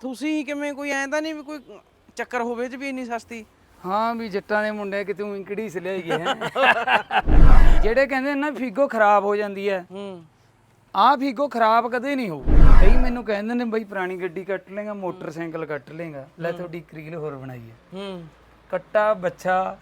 ਤੁਸੀਂ ਕਿਵੇਂ ਕੋਈ ਐਂ ਤਾਂ ਨਹੀਂ ਵੀ ਕੋਈ ਚੱਕਰ ਹੋਵੇ ਚ ਵੀ ਇੰਨੀ ਸਸਤੀ? ਹਾਂ ਵੀ ਜੱਟਾਂ ਦੇ ਮੁੰਡੇ ਕਿਤੇ ਇੰਕੜੀ ਸ ਲਿਆਈ ਗਏ ਹੈ। ਜਿਹੜੇ ਕਹਿੰਦੇ ਨੇ ਫੀਗੋ ਖਰਾਬ ਹੋ ਜਾਂਦੀ ਹੈ। ਹੂੰ। ਆਹ ਫੀਗੋ ਖਰਾਬ ਕਦੇ ਨਹੀਂ ਹੋਊ। ਕਈ ਮੈਨੂੰ ਕਹਿੰਦੇ ਨੇ ਬਈ ਪੁਰਾਣੀ ਗੱਡੀ ਕੱਟ ਲੇਗਾ ਮੋਟਰਸਾਈਕਲ ਕੱਟ ਲੇਗਾ ਲੈ ਤੁਹਾਡੀ ਕਰੀਲ ਹੋਰ ਬਣਾਈ ਹੈ। ਹੂੰ। ਕੱਟਾ ਬੱਚਾ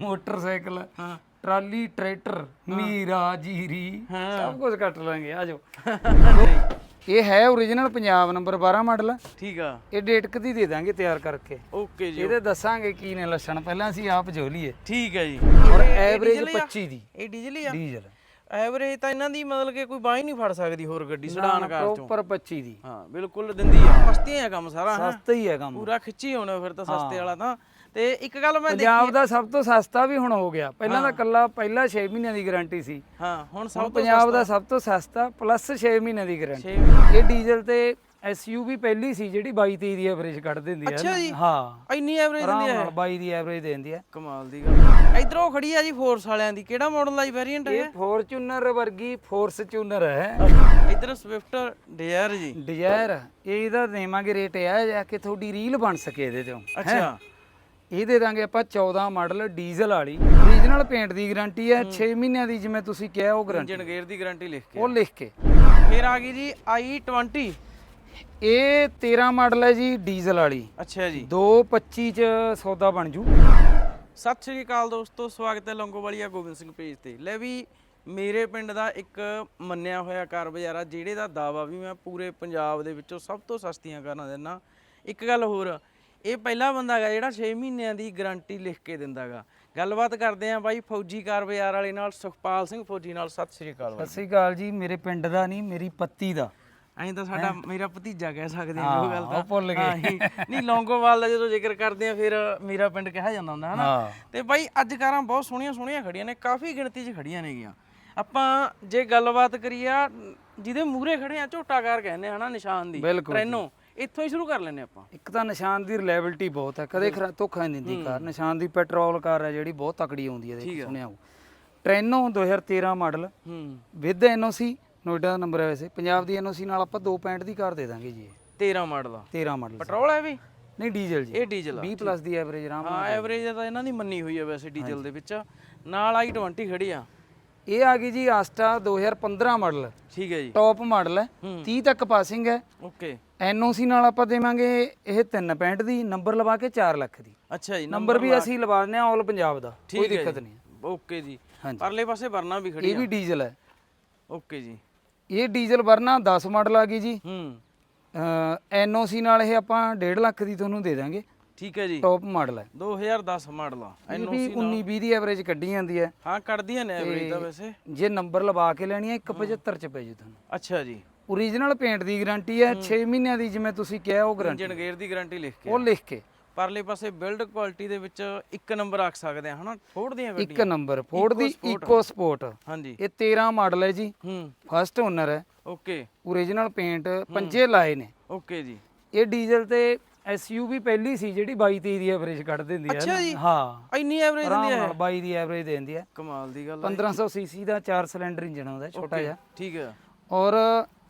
ਮੋਟਰਸਾਈਕਲ ਹਾਂ। ਟਰਾਲੀ ਟਰੈਕਟਰ ਮੀਰਾ ਜੀਰੀ ਸਭ ਕੁਝ ਕੱਟ ਲਾਂਗੇ ਆ ਜਾਓ। ਇਹ ਹੈ origignal ਪੰਜਾਬ ਨੰਬਰ 12 ਮਾਡਲ ਠੀਕ ਆ। ਇਹ ਡੇਟ ਕਦੀ ਦੇ ਦਾਂਗੇ ਤਿਆਰ ਕਰਕੇ। ਓਕੇ ਜੀ। ਇਹਦੇ ਦੱਸਾਂਗੇ ਕੀ ਨੇ ਲੱਛਣ। ਪਹਿਲਾਂ ਅਸੀਂ ਆਪ ਜੋ ਲਈਏ। ਠੀਕ ਹੈ ਜੀ। ਔਰ ਐਵਰੇਜ ਡੀਜ਼ਲ ਹੀ ਆ? 25 ਦੀ। ਇਹ ਡੀਜ਼ਲ ਹੀ ਆ? ਡੀਜ਼ਲ ਐਵਰੇਜ ਤਾਂ ਇਹਨਾਂ ਦੀ ਮਤਲਬ ਕਿ ਕੋਈ ਬਾਹ ਹੀ ਨਹੀਂ ਫੜ ਸਕਦੀ ਹੋਰ ਗੱਡੀ ਸਡਾਨ ਕਾਰ ਚੋਂ ਪ੍ਰੋਪਰ 25 ਦੀ। ਹਾਂ ਬਿਲਕੁਲ ਦਿੰਦੀ ਆ। ਸਸਤੀ ਆ ਕੰਮ ਸਾਰਾ ਹੈਂ। ਸਸਤਾ ਹੀ ਹੈ ਕੰਮ। ਪੂਰਾ ਖਿੱਚੀ ਹੋਣਾ ਫਿਰ ਤਾਂ ਸਸਤੇ ਵਾਲਾ ਤਾਂ। ਤੇ ਇੱਕ ਗੱਲ ਮੈਂ ਦੇਖੀ ਪੰਜਾਬ ਦਾ ਸਭ ਤੋਂ ਸਸਤਾ ਵੀ ਹੁਣ ਹੋ ਗਿਆ। ਪਹਿਲਾਂ ਤਾਂ ਕੱਲਾ ਪਹਿਲਾ 6 ਮਹੀਨਿਆਂ ਦੀ ਗਾਰੰਟੀ ਸੀ। ਹਾਂ ਹੁਣ ਸਭ ਤੋਂ ਪੰਜਾਬ ਦਾ ਸਭ ਤੋਂ ਸਸਤਾ ਪਲੱਸ 6 ਮਹੀਨਿਆਂ ਦੀ ਗਾਰੰਟੀ। 6 ਇਹ ਡੀਜ਼ਲ ਤੇ ਐਸਯੂਵੀ ਪਹਿਲੀ ਸੀ ਜਿਹੜੀ 22 23 ਦੀ ਐਵਰੇਜ ਕੱਢ ਦਿੰਦੀ ਹੈ ਅੱਛਾ। ਜੀ। ਹਾਂ। ਇੰਨੀ ਐਵਰੇਜ ਦਿੰਦੀ ਨਾਲ 22 ਦੀ ਐਵਰੇਜ ਦਿੰਦੀ ਹੈ। ਕਮਾਲ ਦੀ ਗੱਲ। ਇਧਰੋਂ ਖੜੀ ਆ ਜੀ ਫੋਰਸ ਵਾਲਿਆਂ ਦੀ। ਕਿਹੜਾ ਮਾਡਲ ਆ ਜੀ ਵੇਰੀਐਂਟ ਇਹ ਹੈ? ਫੋਰਚੂਨਰ ਵਰਗੀ ਫੋਰਚੂਨਰ ਹੈ। ਇਧਰ ਸਵਿਫਟ ਡਿਜ਼ਾਇਰ ਜੀ। ਡਿਜ਼ਾਇਰ ਇਹ ਇਹਦਾ ਦੇਵਾਂਗੇ ਰੇਟ ਇਹ ਆ ਜਾ ਕਿ ਤੁਹਾਡੀ ਰੀਲ ਬਣ ਸਕੇ ਇਹਦੇ ਤੋਂ ਅੱਛਾ। ਇਹ ਦੇ ਦਾਂਗੇ ਆਪਾਂ 14 ਮਾਡਲ ਡੀਜ਼ਲ ਵਾਲੀ। ਓਰੀਜਨਲ ਪੇਂਟ ਦੀ ਗਾਰੰਟੀ ਹੈ 6 ਮਹੀਨਿਆਂ ਦੀ ਜਿਵੇਂ ਤੁਸੀਂ ਕਿਹਾ ਉਹ ਗਾਰੰਟੀ ਇੰਜਨ ਗੇਅਰ ਦੀ ਗਾਰੰਟੀ ਲਿਖ ਕੇ। ਉਹ ਲਿਖ ਕੇ। ਫਿਰ ਆ ਗਈ ਜੀ i20 ਇਹ 13 ਮਾਡਲ ਹੈ ਜੀ ਡੀਜ਼ਲ ਵਾਲੀ। ਅੱਛਾ ਜੀ। 225 ਚ ਸੌਦਾ ਬਣ ਜੂ। ਸਤਿ ਸ਼੍ਰੀ ਅਕਾਲ ਦੋਸਤੋ ਸਵਾਗਤ ਹੈ ਲੰਗੋਵਾਲੀਆ ਗੋਬਿੰਦ ਸਿੰਘ ਪੇਜ ਤੇ। ਲੈ ਵੀ ਮੇਰੇ ਪਿੰਡ ਦਾ ਇੱਕ ਮੰਨਿਆ ਹੋਇਆ ਕਾਰ ਬਾਜ਼ਾਰਾ ਜਿਹੜੇ ਦਾ ਦਾਵਾ ਵੀ ਮੈਂ ਪੂਰੇ ਪੰਜਾਬ ਦੇ ਵਿੱਚੋਂ ਸਭ ਤੋਂ ਸਸਤੀਆਂ ਕਾਰਾਂ ਦਿੰਦਾ। ਇੱਕ ਗੱਲ ਹੋਰ ਇਹ ਪਹਿਲਾ ਬੰਦਾ ਹੈਗਾ ਜਿਹੜਾ 6 ਮਹੀਨਿਆਂ ਦੀ ਗਾਰੰਟੀ ਲਿਖ ਕੇ ਦਿੰਦਾਗਾ ਗੱਲਬਾਤ ਕਰਦੇ ਆਂ ਬਾਈ ਫੌਜੀ ਕਾਰ ਬਾਜ਼ਾਰ ਵਾਲੇ ਨਾਲ ਸੁਖਪਾਲ ਸਿੰਘ ਫੌਜੀ ਨਾਲ। ਸਤਿ ਸ਼੍ਰੀ ਅਕਾਲ ਸਤਿ ਸ੍ਰੀ ਅਕਾਲ ਜੀ ਮੇਰੇ ਪਿੰਡ ਦਾ ਨਹੀਂ ਮੇਰੀ ਪੱਤੀ ਦਾ। ਐਂ ਤਾਂ ਸਾਡਾ ਮੇਰਾ ਭਤੀਜਾ ਕਹਿ ਸਕਦੇ ਆ ਉਹ ਗੱਲ ਤਾਂ। ਉਹ ਭੁੱਲ ਗਏ। ਨਹੀਂ ਲੌਂਗੋਵਾਲ ਦਾ ਜਦੋਂ ਜ਼ਿਕਰ ਕਰਦੇ ਆ ਫਿਰ ਮੇਰਾ ਪਿੰਡ ਕਿਹਾ ਜਾਂਦਾ ਹੁੰਦਾ ਹਨਾ? ਤੇ ਬਾਈ ਅੱਜ ਕਾਰਾਂ ਬਹੁਤ ਸੋਹਣੀਆਂ ਸੋਹਣੀਆਂ ਖੜੀਆਂ ਨੇ ਕਾਫੀ ਗਿਣਤੀ 'ਚ ਖੜੀਆਂ ਨੇਗੀਆਂ। ਆਪਾਂ ਜੇ ਗੱਲਬਾਤ ਕਰੀਏ ਆ ਜਿਹਦੇ ਮੂਹਰੇ ਖੜੇ ਆ ਝੋਟਾਕਾਰ ਕਹਿੰਦੇ ਹਨਾ ਨਿਸ਼ਾਨ ਦੀ। ਟ੍ਰੈਨੋ ਇੱਥੋਂ ਹੀ ਸ਼ੁਰੂ ਕਰ ਲੈਨੇ ਆਪਾਂ। ਇੱਕ ਤਾਂ ਨਿਸ਼ਾਨ ਦੀ ਰਿਲਾਇਬਿਲਟੀ ਬਹੁਤ ਹੈ ਕਦੇ ਖਰਾ ਧੋਖਾ ਨਹੀਂ ਦਿੰਦੀ ਕਾਰ। ਨਿਸ਼ਾਨ ਦੀ ਪੈਟਰੋਲ ਕਾਰ ਹੈ ਜਿਹੜੀ ਬਹੁਤ ਤਕੜੀ ਆਉਂਦੀ ਹੈ ਦੇਖ ਸੁਣਿਆ ਹੋ ਟ੍ਰੈਨੋ 2013 ਮਾਡਲ ਹੂੰ। ਵਿਦ ਐਨਓਸੀ ਨੋਇਡਾ ਦਾ ਨੰਬਰ ਹੈ ਵੈਸੇ। ਪੰਜਾਬ ਦੀ ਐਨਓਸੀ ਨਾਲ ਆਪਾਂ 2.65 ਦੀ ਕਾਰ ਦੇ ਦਾਂਗੇ ਜੀ ਇਹ। 13 ਮਾਡਲ ਆ। 13 ਮਾਡਲ ਪੈਟਰੋਲ ਹੈ ਵੀ? ਨਹੀਂ ਡੀਜ਼ਲ ਜੀ। ਇਹ ਡੀਜ਼ਲ ਆ 20 ਪਲੱਸ ਦੀ ਐਵਰੇਜ ਆਰਾਮ ਨਾਲ ਹਾਂ ਐਵਰੇਜ ਤਾਂ ਇਹਨਾਂ ਦੀ ਮੰਨੀ ਹੋਈ ਹੈ ਵੈਸੇ ਡੀਜ਼ਲ ਦੇ ਵਿੱਚ। ਨਾਲ ਆਈ 20 ਖੜੀ ਆ। ਇਹ ਆ ਗਈ ਜੀ ਆਸਟਾ 2015 ਮਾਡਲ। ਠੀਕ ਹੈ ਜੀ। ਟੌਪ ਮਾਡਲ ਹੈ। 30 ਤੱਕ ਪਾਸਿੰਗ ਹੈ। ਓਕੇ। ਐਨਓਸੀ ਨਾਲ ਆਪਾਂ ਦੇਵਾਂਗੇ ਇਹ 3.65 ਦੀ ਨੰਬਰ ਲਵਾ ਕੇ 4 ਲੱਖ ਦੀ। ਅੱਛਾ ਜੀ ਨੰਬਰ ਵੀ ਅਸੀਂ ਲਵਾ ਦਿੰਦੇ ਆ ਆਲ ਪੰਜਾਬ ਦਾ ਕੋਈ ਦਿੱਕਤ। ਨਹੀਂ ਓਕੇ ਜੀ। ਪਰਲੇ ਪਾਸੇ ਵਰਨਾ ਵੀ ਖੜੀ ਇਹ ਵੀ ਡੀਜ਼ਲ ਹੈ। ਓਕੇ ਜੀ। ਇਹ ਡੀਜ਼ਲ ਵਰਨਾ 10 ਮਾਡਲ ਆ ਗਈ ਜੀ। ਹੂੰ। ਐਨਓਸੀ ਨਾਲ ਇਹ ਆਪਾਂ 1.5 ਲੱਖ ਦੀ ਤੁਹਾਨੂੰ ਦੇ ਦਾਂਗੇ। ਠੀਕ ਹੈ ਜੀ। ਟੌਪ ਮਾਡਲ ਹੈ। 2010 ਮਾਡਲ ਆ। ਵੀ 19 20 ਦੀ ਐਵਰੇਜ ਕੱਢੀ ਜਾਂਦੀ ਹੈ। ਹਾਂ ਕੱਢਦੀਆਂ ਨੇ ਐਵਰੇਜ ਤਾਂ ਵੈਸੇ। ਜੇ ਨੰਬਰ ਲਵਾ ਕੇ ਲੈਣੀ ਹੈ 175 ਚ ਪੈ ਜੂ ਤੁਹਾਨੂੰ। ਅੱਛਾ ਜੀ। ਓਰੀਜਨਲ ਪੇਂਟ ਦੀ ਗਾਰੰਟੀ ਹੈ 6 ਮਹੀਨਿਆਂ ਦੀ ਜਿਵੇਂ ਤੁਸੀਂ ਕਿਹਾ ਉਹ ਗਾਰੰਟੀ ਇੰਜਨ ਗੇਅਰ ਦੀ ਗਾਰੰਟੀ ਲਿਖ ਕੇ। ਉਹ ਲਿਖ ਕੇ। ਪਰਲੇ ਪਾਸੇ ਬਿਲਡ ਕੁਆਲਿਟੀ ਦੇ ਵਿੱਚ ਇੱਕ ਨੰਬਰ ਰੱਖ ਸਕਦੇ ਆ ਹਨਾ? ਫੋੜ ਦੀਆਂ ਇੱਕ ਗੱਡੀਆਂ। ਨੰਬਰ ਫੋਰਡ ਦੀ ਇਕੋ ਸਪੋਰਟ ਹਾਂਜੀ। ਇਹ 13 ਮਾਡਲ ਹੈ ਜੀ। ਹੂੰ। ਫਸਟ ਓਨਰ ਹੈ। ਓਕੇ ਓਰੀਜਨਲ ਪੇਂਟ ਪੰਜੇ ਲਾਏ ਨੇ। ਓਕੇ ਜੀ। ਇਹ ਡੀਜ਼ਲ ਤੇ ਐਸਯੂਵੀ ਪਹਿਲੀ ਸੀ ਜਿਹੜੀ 22 23 ਦੀ ਐਵਰੇਜ ਕੱਢ ਦਿੰਦੀ ਹੈ ਅੱਛਾ ਨਾ। ਜੀ। ਹਾਂ। ਇੰਨੀ ਐਵਰੇਜ ਆਰਾਮ ਦਿੰਦੀ ਹੈ ਨਾਲ 22 ਦੀ ਐਵਰੇਜ ਦਿੰਦੀ ਹੈ ਕਮਾਲ ਦੀ ਗੱਲ ਹੈ 1500 ਸੀਸੀ ਦਾ 4 ਸਿਲੰਡਰ ਇੰਜਨ ਆਉਂਦਾ ਹੈ, ਛੋਟਾ ਜਿਹਾ। ਠੀਕ ਹੈ ਔਰ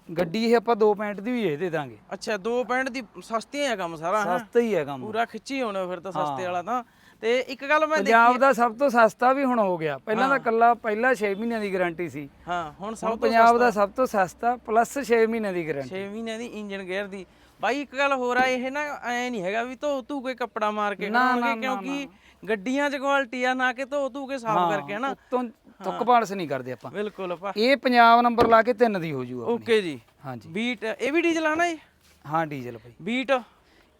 ਗੱਡੀ ਇਹ ਆਪਾਂ 2.5 ਦੀ ਵੀ ਇਹ ਦੇ ਦਾਂਗੇ। ਅੱਛਾ 2.65 ਦੀ ਸਸਤੀਆਂ ਆ ਕੰਮ ਸਾਰਾ ਹੈਂ? ਸਸਤਾ ਹੀ ਹੈ ਕੰਮ। ਪੂਰਾ ਖਿੱਚੀ ਹੋਣਾ ਫਿਰ ਤਾਂ ਸਸਤੇ ਵਾਲਾ ਤਾਂ। ਤੇ ਇੱਕ ਗੱਲ ਮੈਂ ਦੇਖੀ ਪੰਜਾਬ ਦਾ ਸਭ ਤੋਂ ਸਸਤਾ ਵੀ ਹੁਣ ਹੋ ਗਿਆ। ਪਹਿਲਾਂ ਤਾਂ ਕੱਲਾ ਪਹਿਲਾ 6 ਮਹੀਨਿਆਂ ਦੀ ਗਾਰੰਟੀ ਸੀ। ਹਾਂ ਹੁਣ ਸਭ ਤੋਂ ਪੰਜਾਬ ਦਾ ਸਭ ਤੋਂ ਸਸਤਾ ਪਲੱਸ 6 ਮਹੀਨਿਆਂ ਦੀ ਗਾਰੰਟੀ। 6 ਮਹੀਨਿਆਂ ਦੀ ਇੰਜਨ ਗੇਅਰ ਦੀ। ਬਾਈ ਇੱਕ ਗੱਲ ਹੋਰ ਆ ਇਹ ਨਾ ਐ ਨਹੀਂ ਹੈਗਾ ਵੀ ਧੋ ਧੂ ਕੇ ਕੱਪੜਾ ਮਾਰ ਕੇ ਖੜਾਉਣਗੇ ਕਿਉਂਕਿ ਗੱਡੀਆਂ 'ਚ ਕੁਆਲਿਟੀ ਆ ਨਾ ਕਿ ਧੋ ਧੂ ਕੇ ਸਾਫ਼ ਕਰਕੇ ਹਨਾ? ਉਤੋਂ ਤੁੱਕ ਪਾਲਸ ਨਹੀਂ ਕਰਦੇ ਆਪਾਂ। ਬਿਲਕੁਲ ਪਾ ਇਹ ਪੰਜਾਬ ਨੰਬਰ ਲਾ ਕੇ 3 ਦੀ ਹੋ ਜੂ ਆਪਣੀ। ਓਕੇ ਜੀ। ਹਾਂਜੀ। ਬੀਟ ਇਹ ਵੀ ਡੀਜ਼ਲ ਆ ਨਾ ਇਹ? ਹਾਂ ਡੀਜ਼ਲ ਭਾਈ ਬੀਟ?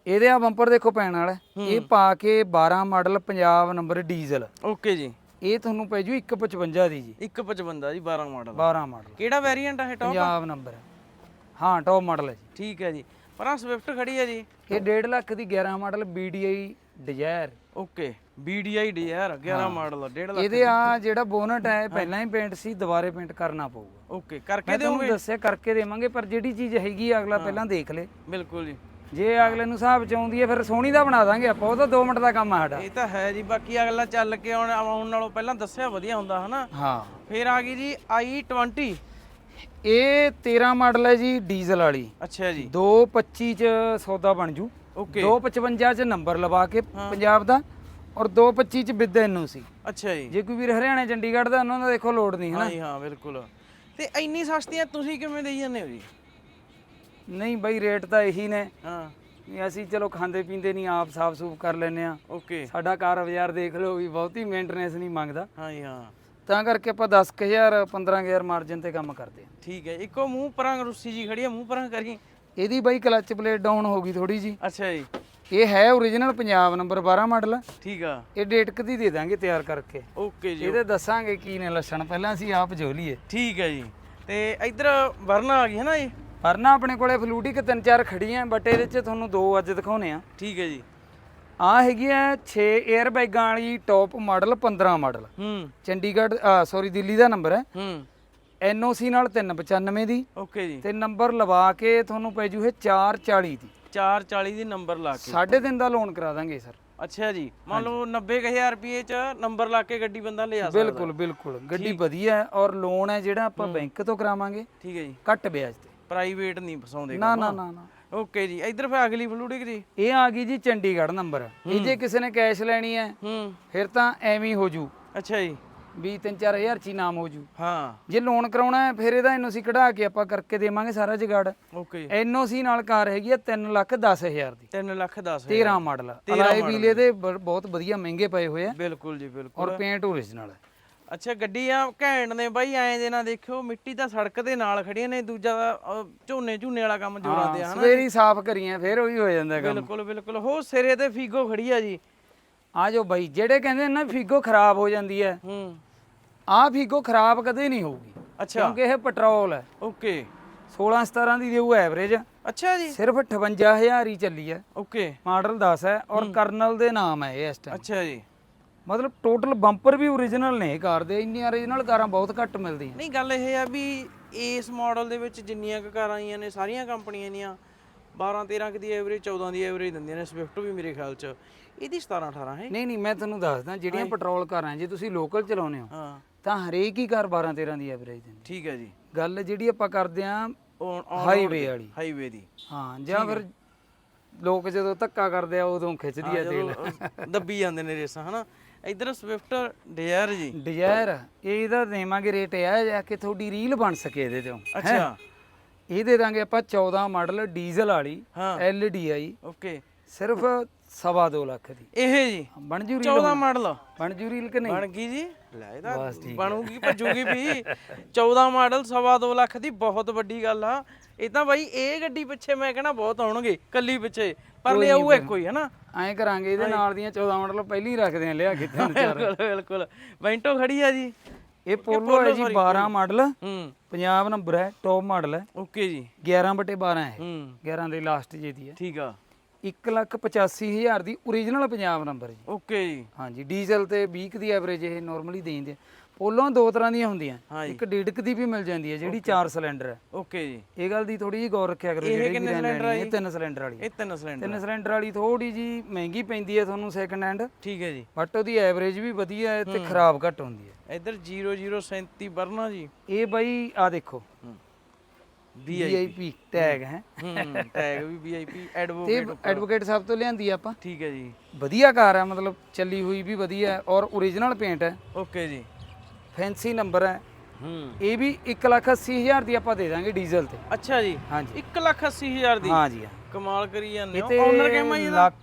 ਇਹਦੇ ਆ ਬੰਪਰ ਦੇਖੋ ਪੈਣ ਵਾਲਾ ਇਹ ਪਾ ਕੇ 12 model Punjab number diesel okay ਜੀ। ਇਹ ਤੁਹਾਨੂੰ ਪੈ ਜੂ 155 ਦੀ ਜੀ। 155 ਜੀ 12 ਮਾਡਲ 12 ਮਾਡਲ ਕਿਹੜਾ ਵੇਰੀਐਂਟ ਆ ਇਹ ਟੌਪ ਪੰਜਾਬ ਨੰਬਰ ਹਾਂ ਟੌਪ ਮਾਡਲ ਹੈ ਜੀ। ਠੀਕ ਹੈ ਜੀ। ਪਰ ਆ ਸਵਿਫਟ ਖੜੀ ਹੈ ਜੀ। ਇਹ 1.5 ਲੱਖ ਦੀ 11 model BDI Dzire okay BDI ਯਾਰ 11 ਮਾਡਲ 1.5 ਲੱਖ ਇਹਦੇ ਆ ਜਿਹੜਾ ਬੋਨਟ ਹੈ ਪਹਿਲਾਂ ਹੀ ਪੇਂਟ ਸੀ ਦੁਬਾਰੇ ਪੇਂਟ ਕਰਨਾ ਪਊਗਾ। ਓਕੇ ਕਰਕੇ ਤੁਹਾਨੂੰ ਦੱਸਿਆ ਕਰਕੇ ਦੇਵਾਂਗੇ ਪਰ ਜਿਹੜੀ ਚੀਜ਼ ਹੈਗੀ ਅਗਲਾ ਪਹਿਲਾਂ ਦੇਖ ਲੇ। ਬਿਲਕੁਲ ਜੀ। ਜੇ ਅਗਲੇ ਨੂੰ ਹਿਸਾਬ ਚ ਆਉਂਦੀ ਹੈ ਫਿਰ ਸੋਹਣੀ ਦਾ ਬਣਾ ਦਾਂਗੇ ਆਪਾਂ ਉਹ ਤਾਂ 2 ਮਿੰਟ ਦਾ ਕੰਮ ਆ ਸਾਡਾ। ਇਹ ਤਾਂ ਹੈ ਜੀ ਬਾਕੀ ਅਗਲਾ ਚੱਲ ਕੇ ਆਉਣ ਆਉਣ ਨਾਲੋਂ ਪਹਿਲਾਂ ਦੱਸਿਆ ਵਧੀਆ ਹੁੰਦਾ ਹਨਾ? ਹਾਂ। ਫਿਰ ਆ ਗਈ ਜੀ i20 ਇਹ 13 ਮਾਡਲ ਹੈ ਜੀ ਡੀਜ਼ਲ ਵਾਲੀ। ਅੱਛਾ ਜੀ। 225 ਚ ਸੌਦਾ ਬਣ ਜੂ। ਓਕੇ। 255 ਚ ਨੰਬਰ ਲਵਾ ਕੇ ਪੰਜਾਬ ਦਾ ਔਰ 225 ਚ ਵਿਦ ਸੀ ਅੱਛਾ ਜੀ। ਜੇ ਕੋਈ ਵੀਰ ਹਰਿਆਣਾ ਚੰਡੀਗੜ੍ਹ ਦਾ ਉਹਨਾਂ ਦਾ ਦੇਖੋ ਲੋਡ ਨਹੀਂ ਹੈ ਨਾ ਹਾਂ ਜੀ ਹਾਂ ਬਿਲਕੁਲ। ਤੇ ਇੰਨੀ ਸਸਤੀਆਂ ਤੁਸੀਂ ਕਿਵੇਂ ਦੇਈ ਜਾਂਦੇ ਹੋ ਜੀ? ਨਹੀਂ ਬਾਈ ਰੇਟ ਤਾਂ ਇਹੀ ਨੇ। ਹਾਂ। ਵੀ ਅਸੀਂ ਚਲੋ ਖਾਂਦੇ ਪੀਂਦੇ ਨਹੀਂ ਆਪ ਸਾਫ਼ ਸੂਫ ਕਰ ਲੈਨੇ ਆ ਓਕੇ। ਸਾਡਾ ਕਾਰ ਬਾਜ਼ਾਰ ਦੇਖ ਲਓ ਵੀ ਬਹੁਤੀ ਮੇਨਟੇਨੈਂਸ ਨਹੀਂ ਮੰਗਦਾ। ਹਾਂ ਜੀ ਹਾਂ। ਤਾਂ ਕਰਕੇ ਆਪਾਂ 10000 15000 ਮਾਰਜਨ ਤੇ ਕੰਮ ਕਰਦੇ ਆ ਠੀਕ ਹੈ ਇੱਕੋ ਮੂੰਹ ਪਰਾਂ ਰੁੱਸੀ ਜੀ ਖੜੀ ਆ ਮੂੰਹ ਪਰਾਂ ਕਰੀ। ਇਹਦੀ ਬਾਈ ਕਲਚ ਪਲੇਟ ਡਾਊਨ ਹੋ ਗਈ ਥੋੜੀ ਜੀ ਅੱਛਾ ਜੀ। ਇਹ ਹੈ origignal ਪੰਜਾਬ ਨੰਬਰ 12 ਮਾਡਲ ਠੀਕ ਆ। ਇਹ ਡੇਟ ਕਦੀ ਦੇ ਦਾਂਗੇ ਤਿਆਰ ਕਰਕੇ। ਓਕੇ ਜੀ ਇਹਦੇ ਦੱਸਾਂਗੇ ਕੀ ਨੇ ਲੱਛਣ। ਪਹਿਲਾਂ ਅਸੀਂ ਆਪ ਜੋ ਲਈਏ ਠੀਕ ਹੈ ਜੀ। ਤੇ ਇੱਧਰ ਵਰਨਾ ਆ ਗਈ ਹੈ ਨਾ ਜੀ ਪਰ ਨਾ ਆਪਣੇ ਕੋਲੇ ਫਲੂਟੀ ਕਿ ਤਿੰਨ ਚਾਰ ਖੜੀਆਂ ਬਟ ਇਹਦੇ ਚ ਤੁਹਾਨੂੰ ਦੋ ਅੱਜ ਦਿਖਾਉਨੇ ਆ। ਠੀਕ ਹੈ ਜੀ। ਆ ਹੈਗੀ ਆ 6 에ਅਰ ਬੈਗਾਂ ਵਾਲੀ ਟੌਪ ਮਾਡਲ 15 ਮਾਡਲ ਹੂੰ। ਚੰਡੀਗੜ੍ਹ ਸੌਰੀ ਦਿੱਲੀ ਦਾ ਨੰਬਰ ਹੈ। ਹੂੰ। ਐਨਓਸੀ ਨਾਲ 395 ਦੀ। ਓਕੇ ਜੀ। ਤੇ ਨੰਬਰ ਲਵਾ ਕੇ ਤੁਹਾਨੂੰ ਪੈ ਜੂ ਇਹ 440 ਦੀ। 440 ਦੀ ਨੰਬਰ ਲਾ ਕੇ। ਸਾਢੇ ਦਿਨ ਦਾ ਲੋਨ ਕਰਾ ਦਾਂਗੇ ਸਰ ਅੱਛਾ ਜੀ। ਮੰਨ ਲਓ 90000 ਰੁਪਏ ਚ ਨੰਬਰ ਲਾ ਕੇ ਗੱਡੀ ਬੰਦਾ ਲਿਆ ਸਕਦਾ। ਬਿਲਕੁਲ ਬਿਲਕੁਲ। ਗੱਡੀ ਵਧੀਆ ਹੈ ਔਰ ਲੋਨ ਹੈ ਜਿਹੜਾ ਆਪਾਂ ਬੈਂਕ ਤੋਂ ਕਰਾਵਾਂਗੇ। ਠੀਕ ਹੈ ਜੀ। ਘੱਟ ਵਿਆਜ ਤੇ। ਪ੍ਰਾਈਵੇਟ ਨਹੀਂ ਫਸਾਉਂਦੇ ਨਾ ਨਾ ਨਾ ਨਾ। ਓਕੇ ਜੀ ਇੱਧਰ ਫਿਰ ਅਗਲੀ ਫਲੂਡਿਕ ਜੀ। ਇਹ ਆ ਗਈ ਜੀ ਚੰਡੀਗੜ੍ਹ ਨੰਬਰ। ਇਹ ਜੇ ਕਿਸੇ ਨੇ ਕੈਸ਼ ਲੈਣੀ ਹੈ ਹੂੰ। ਫਿਰ ਤਾਂ ਐਵੇਂ ਹੀ ਜੂ। ਅੱਛਾ ਜੀ। ਵੀ 3-4000 ਚ ਹੀ ਨਾਮ ਹੋ ਜੂ। ਹਾਂ। ਜੇ ਲੋਨ ਕਰਾਉਣਾ ਹੈ ਫਿਰ ਇਹਦਾ ਐਨਓਸੀ ਕਢਾ ਕੇ ਆਪਾਂ ਕਰਕੇ ਦੇਵਾਂਗੇ ਸਾਰਾ ਜਗਾੜ। ਓਕੇ। ਜੀ ਐਨਓਸੀ ਨਾਲ ਕਾਰ ਹੈਗੀ ਆ 3 ਲੱਖ 10000 ਦੀ। 3 ਲੱਖ 10 13 ਮਾਡਲ। ਅਲਾਈ ਵੀਲ ਬ- ਬਹੁਤ ਵਧੀਆ ਮਹਿੰਗੇ ਪਏ ਹੋਏ ਆ। ਬਿਲਕੁਲ ਜੀ ਬਿਲਕੁਲ। ਔਰ ਪੇਂਟ ਓਰੀਜਨਲ ਹੈ। ਅੱਛਾ ਗੱਡੀਆਂ ਘੈਂਟ ਨੇ ਬਾਈ ਐਂ ਦੇ ਨਾ ਦੇਖਿਓ ਮਿੱਟੀ ਤਾਂ ਸੜਕ ਦੇ ਨਾਲ ਖੜੀਆਂ ਨੇ ਦੂਜਾ ਤਾਂ, ਅਹ, ਝੋਨੇ ਝੂਨੇ ਵਾਲਾ ਕੰਮ ਜੋਰਾਂ ਦੇ ਆ ਹਨਾ ਸਵੇਰੀ ਸਾਫ਼ ਕਰੀਆਂ ਫਿਰ ਉਹੀ ਹੋ ਜਾਂਦਾ ਕੰਮ। ਬਿਲਕੁਲ ਬਿਲਕੁਲ। ਹੋ ਸਿਰੇ ਤੇ ਫੀਗੋ ਖੜੀ ਆ ਜੀ। ਆ ਜਾਓ ਬਾਈ ਜਿਹੜੇ ਕਹਿੰਦੇ ਨੇ ਨਾ ਫੀਗੋ ਖਰਾਬ ਹੋ ਜਾਂਦੀ ਹੈ ਹੂੰ। ਆ ਫੀਗੋ ਖਰਾਬ ਕਦੇ ਨਹੀਂ ਹੋਊਗੀ ਅੱਛਾ। ਕਿਉਂਕਿ ਇਹ ਪੈਟਰੋਲ ਹੈ ਓਕੇ। 16 17 ਦੀ ਦੇਊ ਐਵਰੇਜ। ਅੱਛਾ ਜੀ। ਸਿਰਫ 58000 ਹੀ ਚੱਲੀ ਹੈ ਓਕੇ। ਮਾਡਲ 10 ਹੈ ਔਰ ਕਰਨਲ ਦੇ ਨਾਮ ਹੈ ਇਹ ਇਸ ਟਾਈਮ ਅੱਛਾ ਜੀ। ਮਤਲਬ ਟੋਟਲ ਬੰਪਰ ਵੀ ਓਰੀਜਨਲ ਨੇ ਕਾਰ ਦੇ ਇੰਨੀਆਂ ਓਰੀਜਨਲ ਕਾਰਾਂ ਬਹੁਤ ਘੱਟ ਮਿਲਦੀਆਂ। ਨਹੀਂ ਗੱਲ ਇਹ ਆ ਵੀ ਇਸ ਮਾਡਲ ਦੇ ਵਿੱਚ ਜਿੰਨੀਆਂ ਕੁ ਕਾਰਾਂ ਆਈਆਂ ਨੇ ਸਾਰੀਆਂ ਕੰਪਨੀਆਂ ਦੀਆਂ 12 13 ਕੁ ਦੀ ਐਵਰੇਜ 14 ਦੀ ਐਵਰੇਜ ਦਿੰਦੀਆਂ ਨੇ ਸਵਿਫਟ ਵੀ ਮੇਰੇ ਖਿਆਲ ਚ। ਇਹਦੀ 17 18 ਹੈ। ਨਹੀਂ ਨਹੀਂ ਮੈਂ ਤੁਹਾਨੂੰ ਦੱਸਦਾ ਜਿਹੜੀਆਂ ਪੈਟਰੋਲ ਕਾਰਾਂ ਜੇ ਤੁਸੀਂ ਲੋਕਲ ਚਲਾਉਂਦੇ ਹੋ ਹਾਂ। ਤਾਂ ਹਰੇਕ ਹੀ ਕਾਰ 12 13 ਦੀ ਐਵਰੇਜ ਦਿੰਦੀ ਠੀਕ ਹੈ ਜੀ। ਗੱਲ ਜਿਹੜੀ ਆਪਾਂ ਕਰਦੇ ਆਂ ਹਾਈਵੇ ਵਾਲੀ। ਹਾਈਵੇ ਦੀ। ਹਾਂ ਜਾਂ ਫਿਰ ਲੋਕ ਜਦੋਂ ਧੱਕਾ ਕਰਦੇ ਆ ਉਦੋਂ ਖਿੱਚਦੀ ਆ ਤੇਲ। ਦੱਬੀ ਜਾਂਦੇ ਨੇ ਰੇਸਾਂ ਹਨਾ? ਇਧਰ ਸਵਿਫਟ ਡਿਜ਼ਾਇਰ ਜੀ। ਡਿਜ਼ਾਇਰ ਇਹ ਇਹਦਾ ਦੇਵਾਂਗੇ ਰੇਟ ਇਹ ਆ ਜਾ ਕਿ ਤੁਹਾਡੀ ਰੀਲ ਬਣ ਸਕੇ ਇਹਦੇ ਤੋਂ ਅੱਛਾ। ਇਹ ਦੇ ਦਾਂਗੇ ਆਪਾਂ 14 ਮਾਡਲ ਡੀਜ਼ਲ ਵਾਲੀ LDI ਓਕੇ। ਸਿਰਫ ਸਵਾ ਦੋ ਲੱਖ ਦੀ। ਇਹ ਜੀ। ਬਣ ਜੂ ਰੀਲ 14 ਮਾਡਲ। ਬਣ ਜੂ ਰੀਲ ਕਿ ਨਹੀਂ? ਬਣ ਗਈ ਜੀ। ਲੈ ਇਹਦਾ ਬਣੂਗੀ ਭੱਜੂਗੀ ਵੀ। 14 ਮਾਡਲ ਸਵਾ ਦੋ ਲੱਖ ਦੀ ਬਹੁਤ ਵੱਡੀ ਗੱਲ ਆ। ਇਹ ਤਾਂ ਬਾਈ ਇਹ ਗੱਡੀ ਪਿੱਛੇ ਮੈਂ ਕਹਿੰਦਾ ਬਹੁਤ ਆਉਣਗੇ ਕੱਲੀ ਪਿੱਛੇ। ਪਰ ਲਿਆਊ ਇੱਕੋ ਹੀ ਹਨਾ ਐਂ ਕਰਾਂਗੇ ਇਹਦੇ ਨਾਲ ਦੀਆਂ 14 ਮਾਡਲ ਪਹਿਲਾਂ ਹੀ ਰੱਖਦੇ ਆ ਲਿਆ ਕੇ ਤਿੰਨ ਚਾਰ। ਬਿਲਕੁਲ ਬਿਲਕੁਲ। ਵੈਂਟੋ ਖੜੀ ਆ ਜੀ। ਇਹ ਪੋਲੋ ਹੈ ਜੀ 12 ਮਾਡਲ। ਹੂੰ। ਪੰਜਾਬ ਨੰਬਰ ਹੈ ਟੌਪ ਮਾਡਲ ਹੈ। ਓਕੇ ਜੀ। 11 ਬਟੇ 12 ਹੈ। ਹੂੰ। 11 ਦੇ ਲਾਸਟ ਜੇ ਦੀ ਹੈ। ਠੀਕ ਆ। 185000 ਦੀ origignal ਪੰਜਾਬ ਨੰਬਰ ਜੀ। ਓਕੇ ਜੀ। ਹਾਂਜੀ ਡੀਜ਼ਲ ਤੇ 20 ਕੁ ਦੀ ਐਵਰੇਜ ਇਹ ਨਾਰਮਲੀ ਦੇ ਦਿੰਦੇ ਆ ਪੋਲੋਂ ਦੋ ਤਰ੍ਹਾਂ ਦੀਆਂ ਹੁੰਦੀਆਂ। ਹਾਂ ਜੀ ਇੱਕ ਡੇਢ ਕੁ ਦੀ ਵੀ ਮਿਲ ਜਾਂਦੀ ਹੈ ਜਿਹੜੀ 4 ਸਿਲੰਡਰ ਹੈ। ਓਕੇ ਜੀ। ਇਹ ਗੱਲ ਦੀ ਥੋੜੀ ਜਿਹੀ ਗੌਰ ਰੱਖਿਆ ਕਰੋ ਜਿਹੜੇ ਕਿੰਨੇ ਵੀ ਸਿਲੰਡਰ ਆ ਇਹ ਤਿੰਨ ਸਿਲੰਡਰ ਵਾਲੀ ਹੈ। ਇਹ ਤਿੰਨ ਸਿਲੰਡਰ ਤਿੰਨ ਸਿਲੰਡਰ ਵਾਲੀ ਥੋੜੀ ਜੀ ਮਹਿੰਗੀ ਪੈਂਦੀ ਹੈ ਤੁਹਾਨੂੰ ਸੈਕੰਡ ਹੈਂਡ ਠੀਕ ਹੈ ਜੀ। ਬਟ ਉਹਦੀ ਐਵਰੇਜ ਵੀ ਵਧੀਆ ਹੈ ਤੇ ਖਰਾਬ ਘੱਟ ਹੁੰਦੀ ਹੈ। ਇਧਰ 0037 ਵਰਨਾ ਜੀ। ਇਹ ਬਾਈ ਆ ਦੇਖੋ। ਵੀਆਈਪੀ ਟੈਗ ਹੈ। ਹੂੰ ਟੈਗ ਵੀ ਵੀਆਈਪੀ ਐਡਵੋਕੇਟ ਐਡਵੋਕੇਟ ਸਾਹਿਬ ਤੋਂ ਲਿਆਂਦੀ ਆਪਾਂ। ਠੀਕ ਹੈ ਜੀ। ਵਧੀਆ ਕਾਰ ਹੈ ਮਤਲਬ ਚੱਲੀ ਹੋਈ ਵੀ ਵਧੀਆ ਹੈ ਔਰ origignal ਪੇਂਟ ਹੈ। ਓਕੇ ਜੀ। ਫੈਂਸੀ ਨੰਬਰ ਹੈ। ਹੂੰ। ਇਹ ਵੀ 180000 ਦੀ ਆਪਾਂ ਦੇ ਦਾਂਗੇ ਡੀਜ਼ਲ ਤੇ। ਅੱਛਾ ਜੀ। ਹਾਂਜੀ। 180000 ਦੀ? ਹਾਂ ਜੀ ਕਮਾਲ ਕਰੀ ਜਾਂਦੇ ਹੋ। ਓਨਰ ਕਿੰਨਾ ਜੀ ਇਹਦਾ? ਲੱਖ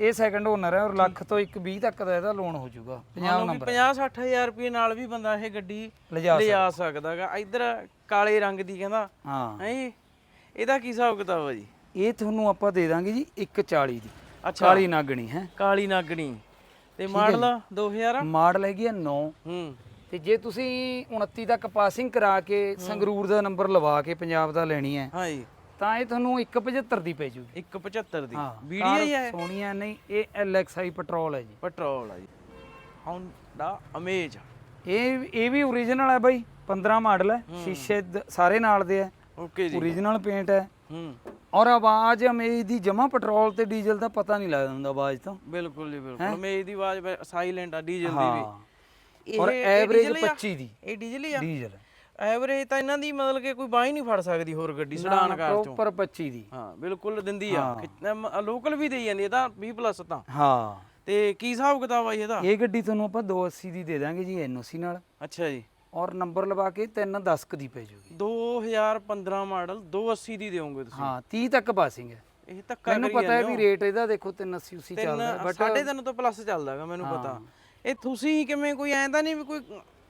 ਇਹ ਸੈਕੰਡ ਓਨਰ ਹੈ ਔਰ ਲੱਖ ਤੋਂ 1 20 ਤੱਕ ਦਾ ਇਹਦਾ ਲੋਨ ਹੋ ਜਾਊਗਾ। 50 ਨੰਬਰ 50 60000 ਰੁਪਏ ਨਾਲ ਵੀ ਬੰਦਾ ਇਹ ਗੱਡੀ ਲਿਜਾ ਸਕਦਾਗਾ। ਇਧਰ ਕਾਲੇ ਰੰਗ ਦੀ ਕਹਿੰਦਾ। ਹਾਂ। ਹੈ ਇਹਦਾ ਕੀ ਹਿਸਾਬ ਕਿਤਾਬ ਆ ਜੀ? ਇਹ ਤੁਹਾਨੂੰ ਆਪਾਂ ਦੇ ਦਾਂਗੇ ਜੀ 140 ਦੀ। ਅੱਛਾ। ਕਾਲੀ ਨਾਗਣੀ ਹੈ। ਕਾਲੀ ਨਾਗਣੀ। ਤੇ ਮਾਡਲ 2000 ਮਾਡਲ ਹੈਗੀ ਹੈ 9 ਹੂੰ। ਤੇ ਜੇ ਤੁਸੀਂ 29 ਤੱਕ ਪਾਸਿੰਗ ਕਰਾ ਕੇ ਸੰਗਰੂਰ ਦਾ ਨੰਬਰ ਲਵਾ ਕੇ ਪੰਜਾਬ ਦਾ ਲੈਣੀ ਹੈ ਹਾਂ ਜੀ ਤਾਂ ਇਹ ਤੁਹਾਨੂੰ 175 ਦੀ ਪੈ ਜੂਗੀ। 175 ਦੀ। ਹਾਂ ਵੀਡੀਓ ਹੀ ਹੈ ਸੋਹਣੀ ਹੈ ਨਹੀਂ ਇਹ LXI ਪੈਟਰੋਲ ਹੈ ਜੀ। ਪੈਟਰੋਲ ਆ ਜੀ। Honda Amaze. ਇਹ ਇਹ ਵੀ origignal ਹੈ ਬਾਈ 15 ਮਾਡਲ ਹੈ ਸ਼ੀਸ਼ੇ ਸਾਰੇ ਨਾਲ ਦੇ ਹੈ। ਓਕੇ ਜੀ। Origignal ਪੇਂਟ ਹੈ। ਹੂੰ। ਔਰ ਆਵਾਜ਼ ਅਮੇਜ ਦੀ ਜਮਾ ਪੈਟਰੋਲ ਤੇ ਡੀਜ਼ਲ ਦਾ ਪਤਾ ਨਹੀਂ ਲੱਗਦਾ ਹੁੰਦਾ ਆਵਾਜ਼ ਤੋਂ। ਬਿਲਕੁਲ ਜੀ ਬਿਲਕੁਲ। ਅਮੇਜ ਦੀ ਆਵਾਜ਼ ਸਾਇਲੈਂਟ ਆ ਡੀਜ਼ਲ ਦੀ ਹਾਂ। ਵੀ ਔਰ ਐਵਰੇਜ ਡੀਜ਼ਲ ਹੀ ਆ? 25 ਦੀ। ਇਹ ਡੀਜ਼ਲ ਹੀ ਆ? ਡੀਜ਼ਲ ਐਵਰੇਜ ਤਾਂ ਇਹਨਾਂ ਦੀ ਮਤਲਬ ਕਿ ਕੋਈ ਬਾਹ ਹੀ ਨਹੀਂ ਫੜ ਸਕਦੀ ਹੋਰ ਗੱਡੀ ਸਡਾਨ ਕਾਰ ਚੋਂ। ਪ੍ਰੋਪਰ 25 ਦੀ। ਹਾਂ ਬਿਲਕੁਲ ਦਿੰਦੀ ਆ। ਲੋਕਲ ਵੀ ਦੇਈ ਜਾਂਦੀ ਇਹ ਤਾਂ 20 ਪਲੱਸ ਤਾਂ। ਹਾਂ। ਤੇ ਕੀ ਹਿਸਾਬ ਕਿਤਾਬ ਆ ਇਹਦਾ? ਇਹ ਗੱਡੀ ਤੁਹਾਨੂੰ ਆਪਾਂ 280 ਦੀ ਦੇ ਦਾਂਗੇ ਜੀ ਐਨਓਸੀ ਨਾਲ। ਅੱਛਾ ਜੀ। ਔਰ ਨੰਬਰ ਲਵਾ ਕੇ 310 ਕ ਦੀ ਪੈ ਜੂਗੀ। 2015 ਮਾਡਲ 280 ਦੀ ਦਿਓਗੇ ਤੁਸੀਂ। ਹਾਂ 30 ਤੱਕ ਪਾਸਿੰਗ ਹੈ। ਇਹ ਧੱਕਾ ਮੈਨੂੰ ਕਰੀ ਪਤਾ ਹੈ ਵੀ ਰੇਟ ਇਹਦਾ ਦੇਖੋ 380 ਉਸੀ ਚੱਲਦਾ ਬਟ ਸਾਢੇ ਤਿੰਨ ਤੋਂ ਪਲੱਸ ਚੱਲਦਾਗਾ ਮੈਨੂੰ ਪਤਾ। ਇਹ ਤੁਸੀਂ ਕਿਵੇਂ ਕੋਈ ਐਂ ਤਾਂ ਨਹੀਂ ਵੀ ਕੋਈ